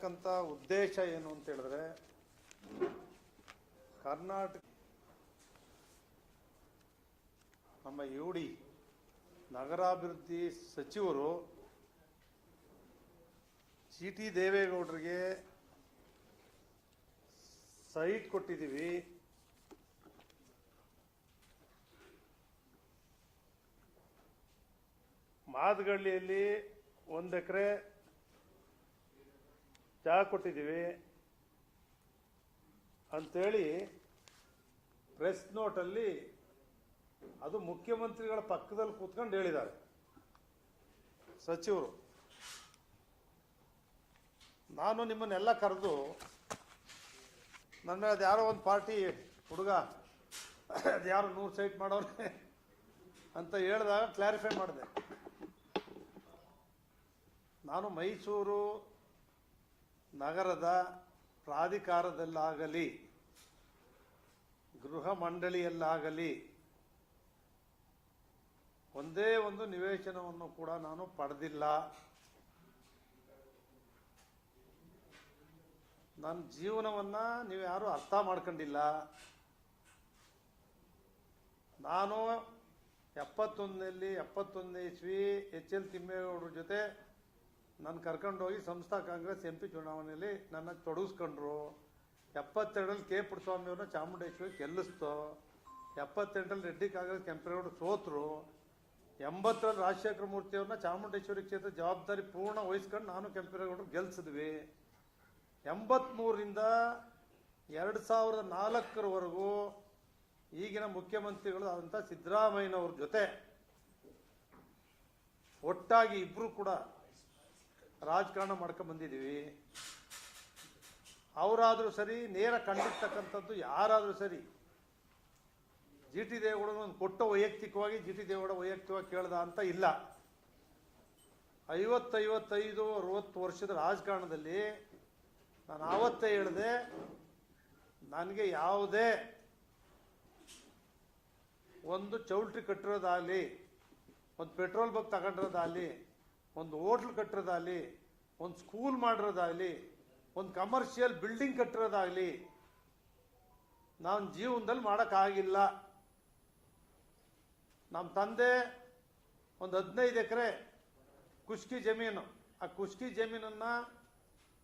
ಇರ್ತಕ್ಕಂಥ ಉದ್ದೇಶ ಏನು ಅಂತ ಹೇಳಿದ್ರೆ, ಕರ್ನಾಟಕ ನಮ್ಮ ಯು ಡಿ ನಗರಾಭಿವೃದ್ಧಿ ಸಚಿವರು ಸಿ ಟಿ ದೇವೇಗೌಡರಿಗೆ ಸೈಟ್ ಕೊಟ್ಟಿದ್ದೀವಿ. ಮಾದಗಳ್ಳಿಯಲ್ಲಿ ಒಂದು ಎಕರೆ ಜಾಗ ಕೊಟ್ಟಿದ್ದೀವಿ ಅಂಥೇಳಿ ಪ್ರೆಸ್ ನೋಟಲ್ಲಿ ಅದು ಮುಖ್ಯಮಂತ್ರಿಗಳ ಪಕ್ಕದಲ್ಲಿ ಕೂತ್ಕೊಂಡು ಹೇಳಿದ್ದಾರೆ. ಸಚಿವರು. ನಾನು ನಿಮ್ಮನ್ನೆಲ್ಲ ಕರೆದು ನನ್ನ ಮೇಲೆ ಅದು ಯಾರೋ ಒಂದು ಪಾರ್ಟಿ ಹುಡುಗ, ಅದು ಯಾರು ನೂರು ಸೈಟ್ ಮಾಡೋರೆ ಅಂತ ಹೇಳಿದಾಗ ಕ್ಲಾರಿಫೈ ಮಾಡಿದೆ. ನಾನು ಮೈಸೂರು ನಗರದ ಪ್ರಾಧಿಕಾರದಲ್ಲಾಗಲಿ, ಗೃಹ ಮಂಡಳಿಯಲ್ಲಾಗಲಿ ಒಂದೇ ಒಂದು ನಿವೇಶನವನ್ನು ಕೂಡ ನಾನು ಪಡೆದಿಲ್ಲ. ನನ್ನ ಜೀವನವನ್ನ ನೀವು ಯಾರು ಅರ್ಥ ಮಾಡ್ಕೊಂಡಿಲ್ಲ. ನಾನು ಎಪ್ಪತ್ತೊಂದರಲ್ಲಿ ಎಪ್ಪತ್ತೊಂದನೇ ಇಸ್ವಿ ಎಚ್ ಎಲ್ ತಿಮ್ಮೇಗೌಡರ ಜೊತೆ ನಾನು ಕರ್ಕೊಂಡೋಗಿ ಸಂಸ್ಥಾ ಕಾಂಗ್ರೆಸ್ ಎಂ ಪಿ ಚುನಾವಣೆಯಲ್ಲಿ ನನ್ನ ತೊಡಗಿಸ್ಕೊಂಡ್ರು ಎಪ್ಪತ್ತೆರಡರಲ್ಲಿ ಕೆ ಪುಟ್ಟಸ್ವಾಮಿಯವ್ರನ್ನ ಚಾಮುಂಡೇಶ್ವರಿ ಗೆಲ್ಲಿಸ್ತು. ಎಪ್ಪತ್ತೆಂಟರಲ್ಲಿ ರೆಡ್ಡಿ ಕಾಂಗ್ರೆಸ್ ಕೆಂಪೇಗೌಡ ಸೋತರು. ಎಂಬತ್ತರಲ್ಲಿ ರಾಜಶೇಖರ ಮೂರ್ತಿಯವ್ರನ್ನ ಚಾಮುಂಡೇಶ್ವರಿ ಕ್ಷೇತ್ರ ಜವಾಬ್ದಾರಿ ಪೂರ್ಣ ವಹಿಸ್ಕೊಂಡು ನಾನು ಕೆಂಪೇಗೌಡರು ಗೆಲ್ಸಿದ್ವಿ. ಎಂಬತ್ಮೂರಿಂದ ಎರಡು ಸಾವಿರದ ನಾಲ್ಕರವರೆಗೂ ಈಗಿನ ಮುಖ್ಯಮಂತ್ರಿಗಳು ಆದಂಥ ಸಿದ್ದರಾಮಯ್ಯನವ್ರ ಜೊತೆ ಒಟ್ಟಾಗಿ ಇಬ್ಬರು ಕೂಡ ರಾಜಕಾರಣ ಮಾಡ್ಕೊಂಡು ಬಂದಿದ್ದೀವಿ ಅವರಾದರೂ ಸರಿ, ನೇರ ಕಂಡಿರ್ತಕ್ಕಂಥದ್ದು ಯಾರಾದರೂ ಸರಿ, ಜಿ ಟಿ ದೇವೇಗೌಡ ಒಂದು ಕೊಟ್ಟ ವೈಯಕ್ತಿಕವಾಗಿ ಜಿ ಟಿ ದೇವೇಗೌಡ ವೈಯಕ್ತಿಕವಾಗಿ ಕೇಳ್ದ ಅಂತ ಇಲ್ಲ. ಐವತ್ತೈವತ್ತೈದು, ಅರವತ್ತು ವರ್ಷದ ರಾಜಕಾರಣದಲ್ಲಿ ನಾನು ಆವತ್ತೇ ಹೇಳಿದೆ, ನನಗೆ ಯಾವುದೇ ಒಂದು ಚೌಲ್ಟ್ರಿ ಕಟ್ಟಿರೋದಾಗಲಿ, ಒಂದು ಪೆಟ್ರೋಲ್ ಬಂಕ್ ತಗೊಂಡಿರೋದಾಗಲಿ ಒಂದು ಹೋಟ್ಲ್ ಕಟ್ಟಿರೋದಾಗಲಿ, ಒಂದು ಸ್ಕೂಲ್ ಮಾಡಿರೋದಾಗಲಿ, ಒಂದು ಕಮರ್ಷಿಯಲ್ ಬಿಲ್ಡಿಂಗ್ ಕಟ್ಟಿರೋದಾಗಲಿ, ನಾನು ಜೀವನದಲ್ಲಿ ಮಾಡೋಕ್ಕಾಗಿಲ್ಲ. ನಮ್ಮ ತಂದೆ ಒಂದು ಹದಿನೈದು ಎಕರೆ ಕುಷ್ಕಿ ಜಮೀನು. ಆ ಕುಷ್ಕಿ ಜಮೀನನ್ನು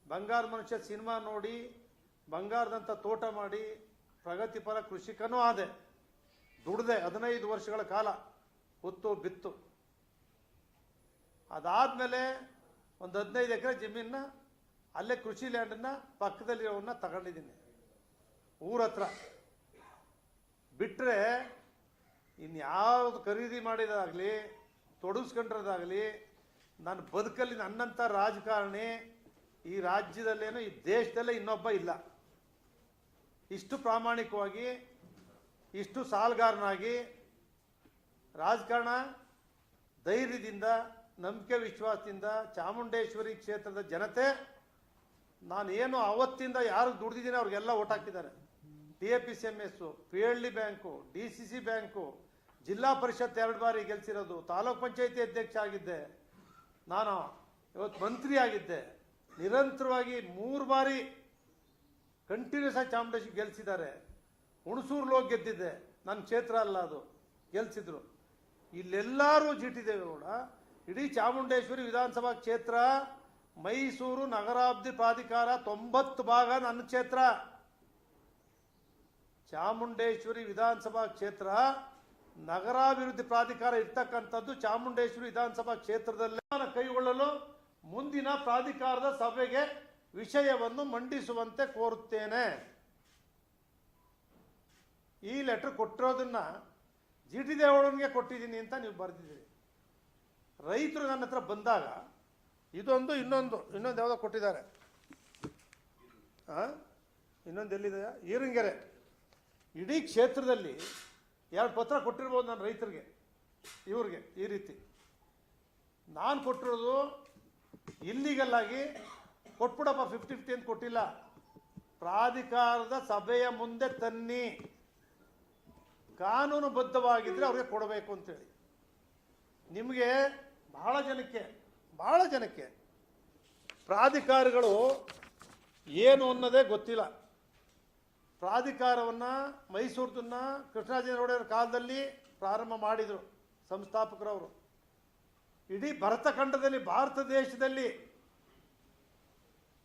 ಬಂಗಾರ ಮನುಷ್ಯ ಸಿನಿಮಾ ನೋಡಿ ಬಂಗಾರದಂಥ ತೋಟ ಮಾಡಿ, ಪ್ರಗತಿಪರ ಕೃಷಿಕನೂ ಆದೆ. ದುಡ್ದೆ ಹದಿನೈದು ವರ್ಷಗಳ ಕಾಲ, ಹೊತ್ತು ಬಿತ್ತು. ಅದಾದಮೇಲೆ ಒಂದು ಹದಿನೈದು ಎಕರೆ ಜಮೀನ ಅಲ್ಲೇ ಕೃಷಿ ಲ್ಯಾಂಡನ್ನು ಪಕ್ಕದಲ್ಲಿರೋವನ್ನ ತಗೊಂಡಿದ್ದೀನಿ. ಊರ ಹತ್ರ. ಬಿಟ್ಟರೆ ಇನ್ಯಾವುದು ಖರೀದಿ ಮಾಡಿದಾಗಲಿ ತೊಡಗಿಸ್ಕೊಂಡಿರೋದಾಗಲಿ ನನ್ನ ಬದುಕಲ್ಲಿ ನನ್ನಂಥ ರಾಜಕಾರಣಿ ಈ ರಾಜ್ಯದಲ್ಲೇನೋ ಈ ದೇಶದಲ್ಲೇ ಇನ್ನೊಬ್ಬ ಇಲ್ಲ. ಇಷ್ಟು ಪ್ರಾಮಾಣಿಕವಾಗಿ, ಇಷ್ಟು ಸಾಲಗಾರನಾಗಿ ರಾಜಕಾರಣ ಧೈರ್ಯದಿಂದ ನಂಬಿಕೆ ವಿಶ್ವಾಸದಿಂದ ಚಾಮುಂಡೇಶ್ವರಿ ಕ್ಷೇತ್ರದ ಜನತೆ ನಾನೇನು ಅವತ್ತಿಂದ ಯಾರು ದುಡ್ದಿದ್ದೀನಿ ಅವ್ರಿಗೆಲ್ಲ ಓಟ್ ಹಾಕಿದ್ದಾರೆ. T A P, C M S P L D bank, D C C bank, ಜಿಲ್ಲಾ ಪರಿಷತ್ ಎರಡು ಬಾರಿ ಗೆಲ್ಸಿರೋದು, ತಾಲೂಕ್ ಪಂಚಾಯತಿ ಅಧ್ಯಕ್ಷ ಆಗಿದ್ದೆ, ನಾನು ಇವತ್ತು ಮಂತ್ರಿ ಆಗಿದ್ದೆ, ನಿರಂತರವಾಗಿ ಮೂರು ಬಾರಿ ಕಂಟಿನ್ಯೂಸ್ ಆಗಿ ಚಾಮುಂಡೇಶ್ವರಿ ಗೆಲ್ಸಿದ್ದಾರೆ. ಹುಣಸೂರು ಲೋಕ್ ಗೆದ್ದಿದ್ದೆ, ನನ್ನ ಕ್ಷೇತ್ರ ಅಲ್ಲ ಅದು, ಗೆಲ್ಸಿದ್ರು. ಇಲ್ಲೆಲ್ಲರೂ ಜಿಟ್ಟಿದ್ದೇವೆ ದೇವೇಗೌಡ ಇಡೀ ಚಾಮುಂಡೇಶ್ವರಿ ವಿಧಾನಸಭಾ ಕ್ಷೇತ್ರ, ಮೈಸೂರು ನಗರಾಭಿವೃದ್ಧಿ ಪ್ರಾಧಿಕಾರ ತೊಂಬತ್ತು ಭಾಗ ನನ್ನ ಕ್ಷೇತ್ರ. ಚಾಮುಂಡೇಶ್ವರಿ ವಿಧಾನಸಭಾ ಕ್ಷೇತ್ರ ನಗರಾಭಿವೃದ್ಧಿ ಪ್ರಾಧಿಕಾರ ಇರ್ತಕ್ಕಂಥದ್ದು ಚಾಮುಂಡೇಶ್ವರಿ ವಿಧಾನಸಭಾ ಕ್ಷೇತ್ರದಲ್ಲೇ ಕೈಗೊಳ್ಳಲು ಮುಂದಿನ ಪ್ರಾಧಿಕಾರದ ಸಭೆಗೆ ವಿಷಯವನ್ನು ಮಂಡಿಸುವಂತೆ ಕೋರುತ್ತೇನೆ. ಈ ಲೆಟರ್ ಕೊಟ್ಟಿರೋದನ್ನ ಜಿ ಟಿ ದೇವಳನಿಗೆ ಕೊಟ್ಟಿದ್ದೀನಿ ಅಂತ ನೀವು ಬರೆದಿದ್ದೀರಿ. ರೈತರು ನನ್ನ ಹತ್ರ ಬಂದಾಗ ಇದೊಂದು, ಇನ್ನೊಂದು ಇನ್ನೊಂದು ಯಾವುದೋ ಕೊಟ್ಟಿದ್ದಾರೆ. ಆ? ಇನ್ನೊಂದು ಎಲ್ಲಿದೆ? ಈರಂಗೆರೆ. ಇಡೀ ಕ್ಷೇತ್ರದಲ್ಲಿ ಎರಡು ಪತ್ರ ಕೊಟ್ಟಿರ್ಬೋದು ನಾನು ರೈತರಿಗೆ, ಇವ್ರಿಗೆ ಈ ರೀತಿ. ನಾನು ಕೊಟ್ಟಿರೋದು ಇಲ್ಲಿಗಲ್ಲಾಗಿ ಕೊಟ್ಬಿಡಪ್ಪ ಫಿಫ್ಟಿ ಫಿಫ್ಟಿ ಅಂತ ಕೊಟ್ಟಿಲ್ಲ. ಪ್ರಾಧಿಕಾರದ ಸಭೆಯ ಮುಂದೆ ತನ್ನಿ. ಕಾನೂನುಬದ್ಧವಾಗಿದ್ದರೆ ಅವ್ರಿಗೆ ಕೊಡಬೇಕು ಅಂತೇಳಿ. ನಿಮಗೆ ಬಹಳ ಜನಕ್ಕೆ ಬಹಳ ಜನಕ್ಕೆ ಪ್ರಾಧಿಕಾರಗಳು ಏನು ಅನ್ನೋದೇ ಗೊತ್ತಿಲ್ಲ. ಪ್ರಾಧಿಕಾರವನ್ನು ಮೈಸೂರದನ್ನ ಕೃಷ್ಣರಾಜೇಂದ್ರ ಕಾಲದಲ್ಲಿ ಪ್ರಾರಂಭ ಮಾಡಿದರು ಸಂಸ್ಥಾಪಕರವರು. ಇಡೀ ಭರತಖಂಡದಲ್ಲಿ ಭಾರತ ದೇಶದಲ್ಲಿ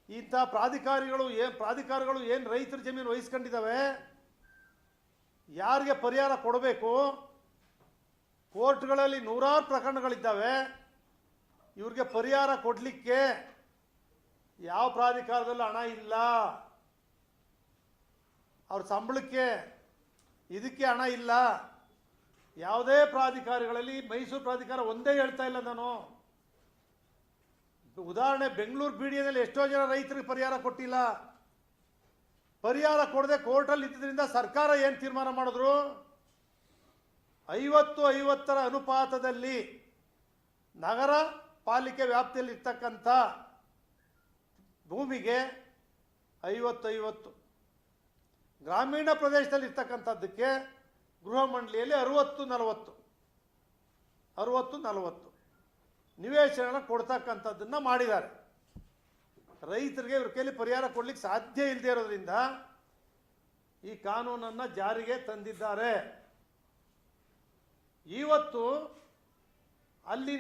ಇಂಥ ಪ್ರಾಧಿಕಾರಿಗಳು ಏನು ಪ್ರಾಧಿಕಾರಗಳು ಏನು ರೈತರ ಜಮೀನು ವಹಿಸ್ಕೊಂಡಿದ್ದಾವೆ? ಯಾರಿಗೆ ಪರಿಹಾರ ಕೊಡಬೇಕು? ಕೋರ್ಟ್ಗಳಲ್ಲಿ ನೂರಾರು ಪ್ರಕರಣಗಳಿದ್ದಾವೆ. ಇವ್ರಿಗೆ ಪರಿಹಾರ ಕೊಡಲಿಕ್ಕೆ ಯಾವ ಪ್ರಾಧಿಕಾರದಲ್ಲೂ ಹಣ ಇಲ್ಲ. ಅವ್ರ ಸಂಬಳಕ್ಕೆ ಇದಕ್ಕೆ ಹಣ ಇಲ್ಲ. ಯಾವುದೇ ಪ್ರಾಧಿಕಾರಗಳಲ್ಲಿ ಮೈಸೂರು ಪ್ರಾಧಿಕಾರ ಒಂದೇ ಹೇಳ್ತಾ ಇಲ್ಲ ನಾನು. ಉದಾಹರಣೆ ಬೆಂಗಳೂರು ಬಿ ಎಷ್ಟೋ ಜನ ರೈತರಿಗೆ ಪರಿಹಾರ ಕೊಟ್ಟಿಲ್ಲ. ಪರಿಹಾರ ಕೊಡದೆ ಕೋರ್ಟಲ್ಲಿ ಇದ್ದಿದ್ದರಿಂದ ಸರ್ಕಾರ ಏನು ತೀರ್ಮಾನ ಮಾಡಿದ್ರು? ಐವತ್ತು ಐವತ್ತರ ಅನುಪಾತದಲ್ಲಿ ನಗರ ಪಾಲಿಕೆ ವ್ಯಾಪ್ತಿಯಲ್ಲಿ ಇರ್ತಕ್ಕಂಥ ಭೂಮಿಗೆ ಐವತ್ತು ಐವತ್ತು ಗ್ರಾಮೀಣ ಪ್ರದೇಶದಲ್ಲಿ ಇರ್ತಕ್ಕಂಥದ್ದಕ್ಕೆ ಗೃಹ ಮಂಡಳಿಯಲ್ಲಿ ಅರುವತ್ತು ನಲವತ್ತು. ಅರುವತ್ತು ನಲವತ್ತು. ನಿವೇಶನ ಕೊಡ್ತಕ್ಕಂಥದ್ದನ್ನು ಮಾಡಿದ್ದಾರೆ. ರೈತರಿಗೆ ಇವ್ರ ಕೈಲಿ ಪರಿಹಾರ ಕೊಡ್ಲಿಕ್ಕೆ ಸಾಧ್ಯ ಇಲ್ಲದೆ ಇರೋದ್ರಿಂದ ಈ ಕಾನೂನನ್ನು ಜಾರಿಗೆ ತಂದಿದ್ದಾರೆ. ಇವತ್ತು ಅಲ್ಲಿ